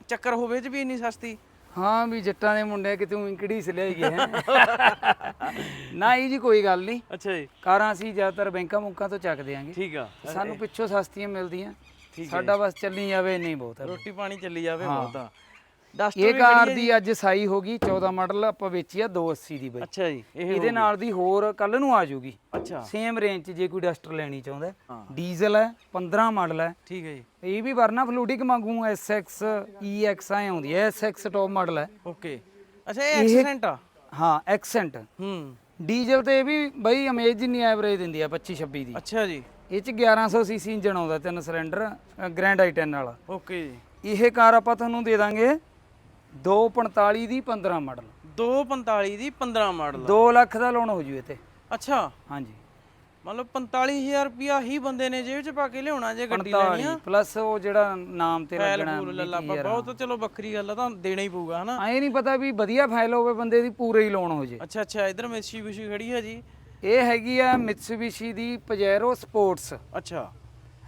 ਚੱਕਰ ਹੋਵੇ ਚ ਵੀ ਇੰਨੀ ਸਸਤੀ? ਹਾਂ ਵੀ ਜੱਟਾਂ ਦੇ ਮੁੰਡੇ ਕਿਤੇ ਇੰਕੜੀ ਸ ਲਿਆਈ ਗਏ ਨਾ ਜੀ ਕੋਈ ਗੱਲ ਨਹੀਂ। ਅੱਛਾ ਜੀ। ਕਾਰਾਂ ਅਸੀਂ ਜ਼ਿਆਦਾਤਰ ਬੈਂਕਾਂ ਮੁੰਕਾਂ ਤੋਂ ਚੱਕ ਦਿਆਂਗੇ। ਠੀਕ ਆ। ਸਾਨੂੰ ਪਿੱਛੋਂ ਸਸਤੀਆਂ ਮਿਲਦੀਆਂ। ਸਾਡਾ ਬਸ ਚੱਲੀ ਜਾਵੇ ਨਹੀਂ ਬਹੁਤ ਰੋਟੀ ਪਾਣੀ ਚੱਲੀ ਜਾਵੇ ਬਹੁਤਾ। ਇਹ ਕਾਰ ਦੀ ਅੱਜ ਸਾਈ ਹੋ ਗਈ 14 ਮਾਡਲ ਆਪਾਂ ਵੇਚੀ ਆ 280 ਦੀ ਬਾਈ। ਅੱਛਾ ਜੀ ਇਹ ਇਹਦੇ ਨਾਲ ਦੀ ਹੋਰ ਕੱਲ ਨੂੰ ਆ ਜਾਊਗੀ। ਅੱਛਾ। ਸੇਮ ਰੇਂਜ 'ਚ ਜੇ ਕੋਈ ਡਸਟਰ ਲੈਣੀ ਚਾਹੁੰਦਾ। ਡੀਜ਼ਲ ਹੈ। 15 ਮਾਡਲ ਹੈ। ਠੀਕ ਹੈ ਜੀ। ਇਹ ਵੀ ਵਰਨਾ ਫਲੂਡਿਕ ਮੰਗੂ SX EX ਆਏ ਆਉਂਦੀ ਹੈ। SX ਟੌਪ ਮਾਡਲ ਹੈ। ਓਕੇ। ਅੱਛਾ ਇਹ ਐਕਸੀਡੈਂਟ ਆ? ਹਾਂ ਐਕਸੈਂਟ ਹੂੰ। ਡੀਜ਼ਲ ਤੇ ਇਹ ਵੀ ਬਈ ਅਮੇਜ ਜਿੰਨੀ ਐਵਰੇਜ ਦਿੰਦੀ ਆ 25 26 ਦੀ। ਅੱਛਾ ਜੀ। ਇਹ ਚ 1100 ਸੀਸੀ ਇੰਜਨ ਆਉਂਦਾ ਤਿੰਨ ਸਿਲੰਡਰ ਗ੍ਰੈਂਡ i10 ਵਾਲਾ। ਓਕੇ ਜੀ। ਇਹ ਕਾਰ ਆਪਾਂ ਤੁਹਾਨੂੰ ਦੇ ਦਾਂਗੇ 245 ਦੀ 15 ਮਾਡਲ। 245 ਦੀ 15 ਮਾਡਲ। 2 ਲੱਖ ਦਾ ਲੋਨ ਹੋ ਜੂ ਇਹ ਤੇ ਅੱਛਾ। ਹਾਂਜੀ। ਮਤਲਬ 45000 ਰੁਪਿਆ ਹੀ ਬੰਦੇ ਨੇ ਜੇਬ ਚ ਪਾ ਕੇ ਲਿਆਉਣਾ ਜੇ ਗੱਡੀ ਲੈਣੀ ਆ। 45 ਪਲੱਸ ਉਹ ਜਿਹੜਾ ਨਾਮ ਤੇ ਫੈਲ ਲੱਗਣਾ ਫੂਲ ਲੱਲਾ ਬਹੁਤ ਚਲੋ ਵੱਖਰੀ ਗੱਲ ਆ ਤਾਂ ਦੇਣਾ ਹੀ ਪਊਗਾ ਹਨਾ? ਐ ਨਹੀਂ ਪਤਾ ਵੀ ਵਧੀਆ ਫਾਈਲ ਹੋਵੇ ਬੰਦੇ ਦੀ ਪੂਰੇ ਹੀ ਲੋਨ ਹੋ ਜੇ। ਅੱਛਾ ਅੱਛਾ ਇਧਰ ਮੇਸੀ ਵਿਸ਼ੀ ਖੜੀ ਹੈ ਜੀ। ਇਹ ਹੈਗੀ ਆ ਮਿਤਸੂਬੀਸ਼ੀ ਦੀ ਪਜੈਰੋ ਸਪੋਰਟਸ ਅੱਛਾ।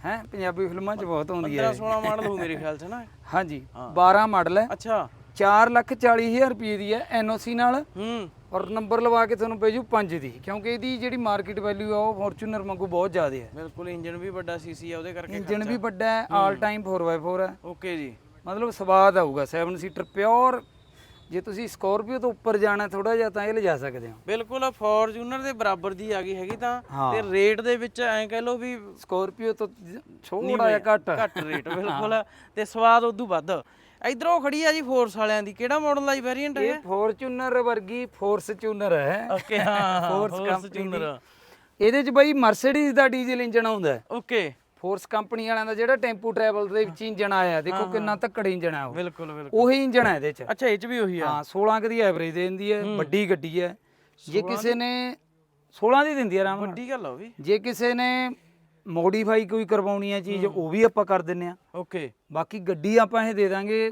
ਹੈ ਪੰਜਾਬੀ ਫਿਲਮਾਂ 'ਚ ਬਹੁਤ ਆਉਂਦੀ ਹੈ 15 16 ਮਾਡਲ ਹੋ ਮੇਰੇ ਖਿਆਲ ਚ ਨਾ। ਹਾਂਜੀ 12 ਮਾਡਲ ਹੈ। ਅੱਛਾ। 4 ਲੱਖ 40 ਹਜ਼ਾਰ ਰੁਪਏ ਦੀ ਹੈ ਐਨਓਸੀ ਨਾਲ। ਹੂੰ। ਔਰ ਨੰਬਰ ਲਵਾ ਕੇ ਤੁਹਾਨੂੰ ਪੈ ਜੂ 5 ਦੀ ਕਿਉਂਕਿ ਇਹਦੀ ਜਿਹੜੀ ਮਾਰਕੀਟ ਵੈਲਿਊ ਆ ਉਹ ਫੋਰਚੂਨਰ ਵਾਂਗੂ ਬਹੁਤ ਜ਼ਿਆਦਾ ਹੈ। ਬਿਲਕੁਲ ਇੰਜਨ ਵੀ ਵੱਡਾ ਸੀਸੀ ਆ ਉਹਦੇ ਕਰਕੇ ਇੰਜਨ ਵੀ ਵੱਡਾ ਹੈ ਆਲ ਟਾਈਮ 4x4 ਹੈ। ਓਕੇ ਜੀ। ਮਤਲਬ ਸਵਾਦ ਆਊਗਾ 7 ਸੀਟਰ ਪਿਓਰ ਜੇ ਤੁਸੀਂ ਸਕੋਰਪੀਓ ਤੋਂ ਉੱਪਰ ਜਾਣਾ ਥੋੜਾ ਜਿਹਾ ਤਾਂ ਇਹ ਲਿਜਾ ਸਕਦੇ ਹੋ। ਬਿਲਕੁਲ ਫੋਰਚੂਨਰ ਦੇ ਬਰਾਬਰ ਦੀ ਆ ਗਈ ਹੈਗੀ ਤਾਂ। ਤੇ ਰੇਟ ਦੇ ਵਿੱਚ ਐਂ ਕਹਿ ਲਓ ਵੀ ਸਕੋਰਪੀਓ ਤੋਂ ਛੋੜਾ ਜਿਹਾ ਘੱਟ। ਘੱਟ ਰੇਟ ਬਿਲਕੁਲ। ਤੇ ਸਵਾਦ ਉਦੋਂ ਵੱਧ। ਇਧਰੋਂ ਖੜੀ ਆ ਜੀ ਫੋਰਸ ਵਾਲਿਆਂ ਦੀ। ਕਿਹੜਾ ਮਾਡਲ ਆ ਜੀ ਵੇਰੀਐਂਟ ਇਹ ਹੈ ਫੋਰਚੂਨਰ ਵਰਗੀ ਫੋਰਚੂਨਰ ਹੈ। ਓਕੇ ਹਾਂ ਫੋਰਸ ਕੰਪਨੀ ਇਹਦੇ ਚ ਬਈ ਮਰਸੀਡੀਜ਼ ਦਾ ਡੀਜ਼ਲ ਇੰਜਨ ਆਉਂਦਾ ਹੈ। ਓਕੇ ਫੋਰਸ ਕੰਪਨੀ ਵਾਲਿਆਂ ਦਾ ਜਿਹੜਾ ਟੈਂਪੂ ਟਰੈਵਲ ਦੇ ਵਿੱਚ ਇੰਜਨ ਆਇਆ ਦੇਖੋ ਕਿੰਨਾ ਧੱਕੜ ਇੰਜਨ ਆ ਉਹ। ਬਿਲਕੁਲ ਬਿਲਕੁਲ। ਉਹੀ ਇੰਜਨ ਹੈ ਇਹਦੇ ਚ। ਅੱਛਾ ਇਹ ਚ ਵੀ ਉਹੀ ਆ। ਹਾਂ 16 ਕੁ ਦੀ ਐਵਰੇਜ ਦੇ ਦਿੰਦੀ ਹੈ ਵੱਡੀ ਗੱਡੀ ਹੈ। ਜੇ ਕਿਸੇ ਨੇ 16 ਦੀ ਦਿੰਦੀ ਹੈ ਆਰਾਮ ਨਾਲ। ਵੱਡੀ ਗੱਲ ਆ ਉਹ ਵੀ। ਜੇ ਕਿਸੇ ਨੇ ਮੋਡੀਫਾਈ ਕੋਈ ਕਰਵਾਉਣੀ ਹੈ ਚੀਜ਼ ਉਹ ਵੀ ਆਪਾਂ ਕਰ ਦਿੰਨੇ ਆ। ਓਕੇ। ਬਾਕੀ ਗੱਡੀ ਆਪਾਂ ਇਹ ਦੇ ਦਾਂਗੇ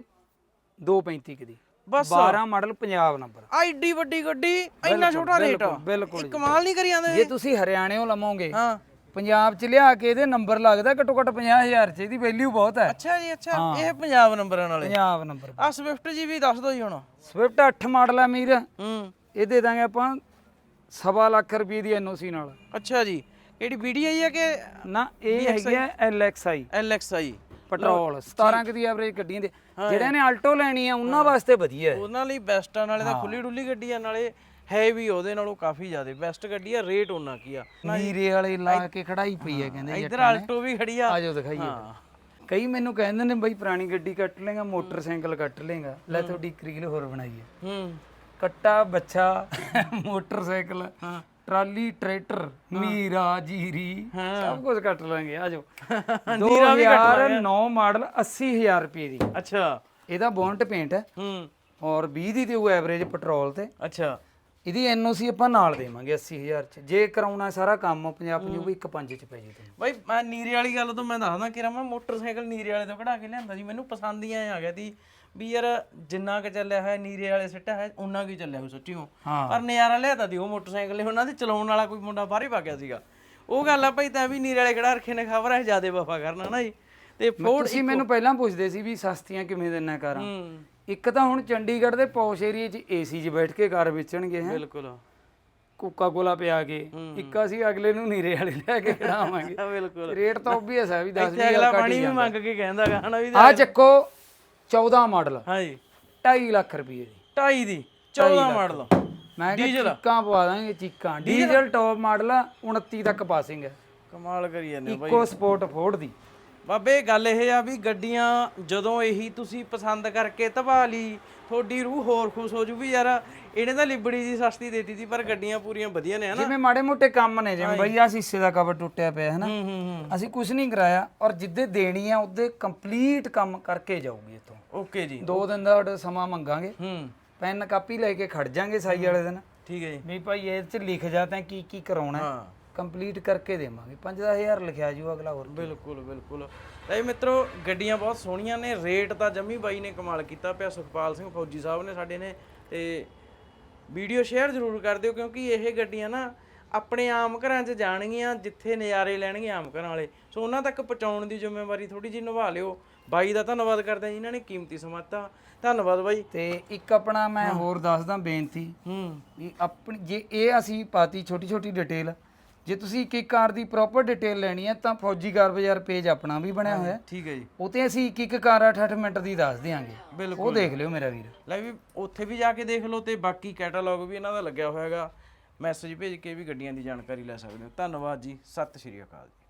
235 ਕੁ ਦੀ। ਬਸ। 12 ਮਾਡਲ ਪੰਜਾਬ ਨੰਬਰ। ਆਈਡੀ ਵੱਡੀ ਗੱਡੀ ਇੰਨਾ ਛੋਟਾ ਰੇਟ ਬਿਲਕੁਲ ਕਮਾਲ ਨਹੀਂ ਕਰੀ ਜਾਂਦੇ ਜੇ ਤੁਸੀਂ ਹਰਿਆਣਿਓਂ ਲਵੋਗੇ ਹਾਂ। ਪੰਜਾਬ ਚ ਲਿਆ ਕੇ ਇਹਦੇ ਨੰਬਰ ਲੱਗਦਾ ਘੱਟੋ ਘੱਟ 50000 ਚ ਇਹਦੀ ਵੈਲਿਊ ਬਹੁਤ ਹੈ। ਅੱਛਾ ਜੀ ਅੱਛਾ। ਇਹ ਪੰਜਾਬ ਨੰਬਰਾਂ ਵਾਲੇ ਪੰਜਾਬ ਨੰਬਰ। ਆ ਸਵਿਫਟ ਜੀ ਵੀ ਦੱਸ ਦਿਓ ਜੀ ਹੁਣ। ਸਵਿਫਟ 8 ਮਾਡਲ ਹੈ ਮੀਰ ਹੂੰ। ਇਹ ਦੇ ਦਾਂਗੇ ਆਪਾਂ ਸਵਾ ਲੱਖ ਰੁਪਏ ਦੀ ਐਨਓਸੀ ਨਾਲ। ਅੱਛਾ ਜੀ। ਕਿਹੜੀ ਵੀਡੀਆਈ ਆ ਕਿ ਨਾ ਇਹ ਹੈਗੀ ਹੈ ਐਲਐਕਸਆਈ ਐਲਐਕਸਆਈ ਪੈਟਰੋਲ 17 ਕੁ ਦੀ ਐਵਰੇਜ ਗੱਡੀਆਂ ਦੇ। ਜਿਹੜਿਆਂ ਨੇ ਆਲਟੋ ਲੈਣੀ ਆ ਉਹਨਾਂ ਵਾਸਤੇ ਵਧੀਆ ਹੈ। ਉਹਨਾਂ ਲਈ ਬੈਸਟ ਆ ਨਾਲੇ ਤਾਂ ਖੁੱਲੀ ਡੁੱਲੀ ਗੱਡੀ ਆ ਨਾਲੇ ਹੈ ਵੀ ਉਹਦੇ ਨਾਲੋਂ ਕਾਫੀ ਜ਼ਿਆਦਾ। ਬੈਸਟ ਗੱਡੀ ਆ ਰੇਟ ਉਹਨਾਂ ਕੀ ਆ। ਨੀਰੇ ਵਾਲੇ ਲਾ ਕੇ ਖੜਾਈ ਪਈ ਹੈ ਕਹਿੰਦੇ ਇੱਧਰ ਆਲਟੋ ਵੀ ਖੜੀ ਆ। ਆਜੋ ਦਿਖਾਈਏ। ਹਾਂ। ਕਈ ਮੈਨੂੰ ਕਹਿੰਦੇ ਨੇ ਬਈ ਪੁਰਾਣੀ ਗੱਡੀ ਕੱਟ ਲੇਗਾ ਮੋਟਰਸਾਈਕਲ ਕੱਟ ਲੇਗਾ ਲੈ ਤੁਹਾਡੀ ਇੱਕ ਰੀਲ ਹੋਰ ਬਣਾਈ ਹੈ। ਹੂੰ। ਕੱਟਾ ਬੱਚਾ ਮੋਟਰਸਾਈਕਲ ਟਰਾਲੀ ਟਰੈਕਟਰ ਮੀਰਾ ਜੀਰੀ। ਸਭ ਕੁਝ ਕੱਟ ਲਾਂਗੇ ਆਜੋ 2009 ਮਾਡਲ 80000 ਰੁਪਏ ਦੀ। ਅੱਛਾ। ਇਹਦਾ ਬੋਨਟ ਪੇਂਟ ਹੈ। ਹੂੰ। ਔਰ 20 ਦੀ ਤੇ ਉਹ ਐਵਰੇਜ ਪੈਟਰੋਲ ਤੇ। ਅੱਛਾ। ਇਹਦੀ ਐਨਓਸੀ ਆਪਾਂ ਨਾਲ ਦੇਵਾਂਗੇ 80000 ਚ। ਜੇ ਕਰਾਉਣਾ ਸਾਰਾ ਕੰਮ ਪੰਜਾਬ ਨੂੰ ਵੀ ਇੱਕ ਪੰਜ ਚ ਪੈ ਜੇ ਤੁਹਾਨੂੰ ਬਾਈ ਮੈਂ ਨੀਰੇ ਵਾਲੀ ਗੱਲ ਤੋਂ ਮੈਂ ਦੱਸਦਾ ਕਿ ਮੈਂ ਮੋਟਰਸਾਈਕਲ ਨੀਰੇ ਵਾਲੇ ਤੋਂ ਕਢਾ ਕੇ ਲਿਆਂਦਾ ਸੀ ਮੈਨੂੰ ਪਸੰਦ ਹੀ ਆ ਗਿਆ ਸੀ ਵੀ ਯਾਰ ਜਿੰਨਾ ਕੁ ਚੱਲਿਆ ਹੈ ਨੀਰੇ ਵਾਲੇ ਸਿੱਟਾ ਹੈ ਉਹਨਾਂ ਕੀ ਚੱਲਿਆ ਹੋ। ਸੱਚੀਓ। ਪਰ ਨਜ਼ਾਰਾ ਲਿਆਤਾ ਦੀ ਉਹ ਮੋਟਰਸਾਈਕਲ ਨੇ ਉਹਨਾਂ ਦੇ ਚਲਾਉਣ ਵਾਲਾ ਕੋਈ ਮੁੰਡਾ ਬਾਹਰ ਹੀ ਪਾ ਗਿਆ ਸੀਗਾ। ਉਹ ਗੱਲ ਆ ਭਾਈ ਤਾਂ ਵੀ ਨੀਰੇ ਵਾਲੇ ਕਢਾ ਰੱਖੇ ਨੇ ਖਬਰ ਹੈ ਜਿਆਦੇ ਵਫਾ ਕਰਨਾ ਨਾ ਜੀ। ਤੇ ਫੋੜ ਤੁਸੀਂ ਮੈਨੂੰ ਪਹਿਲਾਂ ਪੁੱਛਦੇ ਸੀ ਵੀ ਸਸਤੀਆਂ ਕਿਵੇਂ ਦਿੰਨਾ ਕਾਰਾਂ? ਇੱਕ ਤਾਂ ਹੁਣ ਚੰਡੀਗੜ੍ਹ ਦੇ ਪੌਸ਼ ਏਰੀਏ 'ਚ ਏਸੀ 'ਚ ਬੈਠ ਕੇ ਕਾਰ ਵੇਚਣਗੇ ਹੈ? ਬਿਲਕੁਲ। ਕੋਕਾ ਕੋਲਾ ਪਿਆ ਕੇ ਇੱਕ ਅਸੀਂ ਅਗਲੇ ਨੂੰ ਨੀਰੇ ਵਾਲੇ ਲੈ ਕੇ ਖੜਾਵਾਂਗੇ। ਬਿਲਕੁਲ। ਰੇਟ ਤਾਂ ਓਬਵੀਅਸ ਹੈ ਵੀ 10 ਇੱਥੇ ਅਗਲਾ ਪਾਣੀ ਵੀ ਮੰਗ ਕੇ ਕਹਿੰਦਾ ਹਨਾ ਵੀ ਆ ਚੱਕੋ 14 ਮਾਡਲ। ਹਾਂਜੀ। 2.5 ਲੱਖ ਰੁਪਏ ਦੀ। 2.5 ਦੀ 14 ਮਾਡਲ। ਮੈਂ ਕਿਹਾ ਚੀਕਾਂ ਪਵਾ ਦਾਂਗੇ ਚੀਕਾਂ। ਡੀਜ਼ਲ। ਟੌਪ ਮਾਡਲ ਆ 29 ਤੱਕ ਪਾਸਿੰਗ ਹੈ ਕਮਾਲ ਕਰੀ ਜਾਂਦੇ ਬਾਈ ਇਕੋ ਸਪੋਰਟ ਫੋਰਡ ਦੀ। ਬਾਬੇ ਗੱਲ ਇਹ ਆ ਵੀ ਗੱਡੀਆਂ ਜਦੋਂ ਇਹੀ ਤੁਸੀਂ ਪਸੰਦ ਕਰਕੇ ਧਵਾ ਲਈ ਤੁਹਾਡੀ ਰੂਹ ਹੋਰ ਖੁਸ਼ ਹੋ ਜੂ ਵੀ ਯਾਰ। ਇਹਨੇ ਤਾਂ ਲਿਬੜੀ ਜੀ ਸਸਤੀ ਦੇਤੀ ਸੀ ਪਰ ਗੱਡੀਆਂ ਪੂਰੀਆਂ ਵਧੀਆ ਨੇ ਹਨਾ? ਜਿਵੇਂ ਮਾੜੇ ਮੋਟੇ ਕੰਮ ਨੇ ਜਿਵੇਂ ਬਈ ਆ ਸ਼ੀਸ਼ੇ ਦਾ ਕਵਰ ਟੁੱਟਿਆ ਪਿਆ ਹੈ ਨਾ ਹੂੰ ਹੂੰ ਹੂੰ। ਅਸੀਂ ਕੁਝ ਨਹੀਂ ਕਰਾਇਆ ਔਰ ਜਿੱਦੇ ਦੇਣੀ ਆ ਉਹਦੇ ਕੰਪਲੀਟ ਕੰਮ ਕਰਕੇ ਜਾਊਗੀ ਇਥੋਂ। ਓਕੇ ਜੀ। ਦੋ ਦਿਨ ਦਾ ਤੁਹਾਡਾ ਸਮਾਂ ਮੰਗਾਂਗੇ। ਹੂੰ। ਪੈਨ ਕਾਪੀ ਲੈ ਕੇ ਖੜ ਜਾਾਂਗੇ ਸਾਈ ਵਾਲੇ ਦਿਨ। ਠੀਕ ਹੈ ਜੀ। ਵੀ ਭਾਈ ਇਹ ਚ ਲਿਖ ਜਾ ਤਾਂ ਕੀ ਕੀ ਕਰਾਉਣਾ ਹੈ। ਹਾਂ। ਕੰਪਲੀਟ ਕਰਕੇ ਦੇਵਾਂਗੇ। 5000 ਲਿਖਿਆ ਜੂ ਅਗਲਾ ਹੋਰ ਬਿਲਕੁਲ ਬਿਲਕੁਲ। ਲੈ ਮਿੱਤਰੋ ਗੱਡੀਆਂ ਬਹੁਤ ਸੋਹਣੀਆਂ ਨੇ। ਰੇਟ ਤਾਂ ਜੰਮੀ ਬਾਈ ਨੇ ਕਮਾਲ ਕੀਤਾ ਪਿਆ। ਸੁਖਪਾਲ ਸਿੰਘ ਫੌਜੀ ਸਾਹਿਬ ਨੇ ਸਾਡੇ ਨੇ ਤੇ ਵੀਡੀਓ ਸ਼ੇਅਰ ਜ਼ਰੂਰ ਕਰ ਦਿਓ ਕਿਉਂਕਿ ਇਹ ਗੱਡੀਆਂ ਨਾ ਆਪਣੇ ਆਮ ਘਰਾਂ 'ਚ ਜਾਣਗੀਆਂ ਜਿੱਥੇ ਨਜ਼ਾਰੇ ਲੈਣਗੇ ਆਮ ਘਰਾਂ ਵਾਲੇ। ਸੋ ਉਹਨਾਂ ਤੱਕ ਪਹੁੰਚਾਉਣ ਦੀ ਜ਼ਿੰਮੇਵਾਰੀ ਥੋੜੀ ਜਿਹੀ ਨਿਭਾ ਲਿਓ। ਬਾਈ ਦਾ ਧੰਨਵਾਦ ਕਰਦੇ ਹਾਂ ਜਿਨ੍ਹਾਂ ਨੇ ਕੀਮਤੀ ਸਮਾਂ ਦਿੱਤਾ ਧੰਨਵਾਦ ਬਾਈ। ਤੇ ਇੱਕ ਆਪਣਾ ਮੈਂ ਹੋਰ ਦੱਸਦਾ ਬੇਨਤੀ ਹੂੰ। ਵੀ ਆਪਣੀ ਜੇ ਇਹ ਅਸੀਂ ਪਾਤੀ ਛੋਟੀ ਛੋਟੀ ਡਿਟੇਲ ਜੇ ਤੁਸੀਂ ਇੱਕ ਇੱਕ ਕਾਰ ਦੀ ਪ੍ਰੋਪਰ ਡਿਟੇਲ ਲੈਣੀ ਹੈ ਤਾਂ ਫੌਜੀ ਕਾਰ ਬਾਜ਼ਾਰ ਪੇਜ ਆਪਣਾ ਵੀ ਬਣਿਆ ਹੋਇਆ ਹੈ। ਠੀਕ ਹੈ ਜੀ। ਉਹ ਤੇ ਅਸੀਂ ਇੱਕ ਇੱਕ ਕਾਰ 8-8 ਮਿੰਟ ਦੀ ਦੱਸ ਦਿਆਂਗੇ। ਬਿਲਕੁਲ ਉਹ ਦੇਖ ਲਿਓ ਮੇਰਾ ਵੀਰ। ਲੈ ਵੀ ਉੱਥੇ ਵੀ ਜਾ ਕੇ ਦੇਖ ਲਓ ਤੇ ਬਾਕੀ ਕੈਟਾਲੌਗ ਵੀ ਇਹਨਾਂ ਦਾ ਲੱਗਿਆ ਹੋਇਆ ਹੈਗਾ ਮੈਸੇਜ ਭੇਜ ਕੇ ਵੀ ਗੱਡੀਆਂ ਦੀ ਜਾਣਕਾਰੀ ਲੈ ਸਕਦੇ ਹੋ। ਧੰਨਵਾਦ ਜੀ। ਸਤਿ ਸ਼੍ਰੀ ਅਕਾਲ ਜੀ।